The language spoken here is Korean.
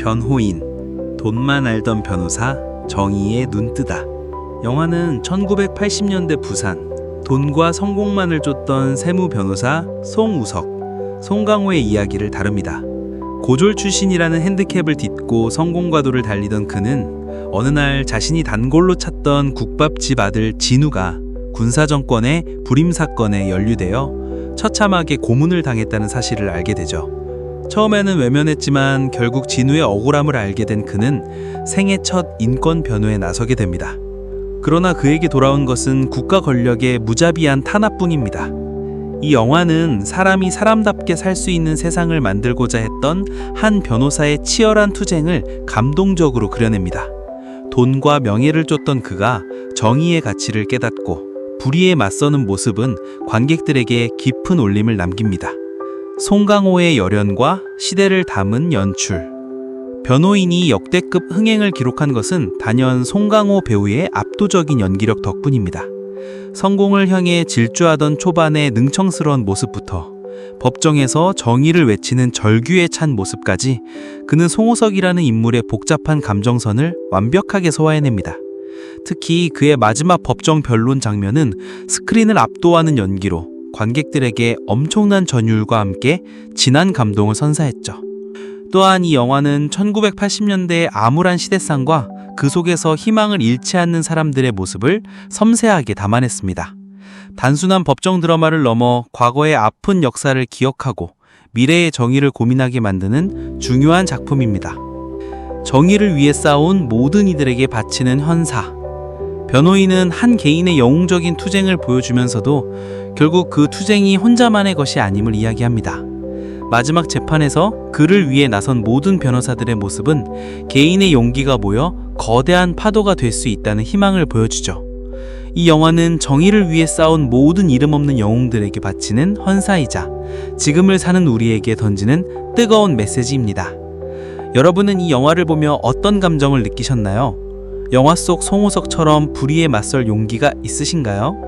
변호인 돈만 알던 변호사 정의의 눈뜨다 영화는 1980년대 부산 돈과 성공만을 쫓던 세무 변호사 송우석 송강호의 이야기를 다룹니다 고졸 출신이라는 핸디캡을 딛고 성공과도를 달리던 그는 어느 날 자신이 단골로 찾던 국밥집 아들 진우가 군사정권의 불임 사건에 연루되어 처참하게 고문을 당했다는 사실을 알게 되죠. 처음에는 외면했지만 결국 진우의 억울함을 알게 된 그는 생애 첫 인권 변호에 나서게 됩니다. 그러나 그에게 돌아온 것은 국가 권력의 무자비한 탄압뿐입니다. 이 영화는 사람이 사람답게 살 수 있는 세상을 만들고자 했던 한 변호사의 치열한 투쟁을 감동적으로 그려냅니다. 돈과 명예를 쫓던 그가 정의의 가치를 깨닫고 불의에 맞서는 모습은 관객들에게 깊은 울림을 남깁니다. 송강호의 열연과 시대를 담은 연출. 변호인이 역대급 흥행을 기록한 것은 단연 송강호 배우의 압도적인 연기력 덕분입니다. 성공을 향해 질주하던 초반의 능청스러운 모습부터 법정에서 정의를 외치는 절규에 찬 모습까지 그는 송호석이라는 인물의 복잡한 감정선을 완벽하게 소화해냅니다. 특히 그의 마지막 법정 변론 장면은 스크린을 압도하는 연기로 관객들에게 엄청난 전율과 함께 진한 감동을 선사했죠. 또한 이 영화는 1980년대의 암울한 시대상과 그 속에서 희망을 잃지 않는 사람들의 모습을 섬세하게 담아냈습니다. 단순한 법정 드라마를 넘어 과거의 아픈 역사를 기억하고 미래의 정의를 고민하게 만드는 중요한 작품입니다. 정의를 위해 싸운 모든 이들에게 바치는 현사. 변호인은 한 개인의 영웅적인 투쟁을 보여주면서도 결국 그 투쟁이 혼자만의 것이 아님을 이야기합니다. 마지막 재판에서 그를 위해 나선 모든 변호사들의 모습은 개인의 용기가 모여 거대한 파도가 될 수 있다는 희망을 보여주죠. 이 영화는 정의를 위해 싸운 모든 이름 없는 영웅들에게 바치는 헌사이자 지금을 사는 우리에게 던지는 뜨거운 메시지입니다. 여러분은 이 영화를 보며 어떤 감정을 느끼셨나요? 영화 속 송호석처럼 불의에 맞설 용기가 있으신가요?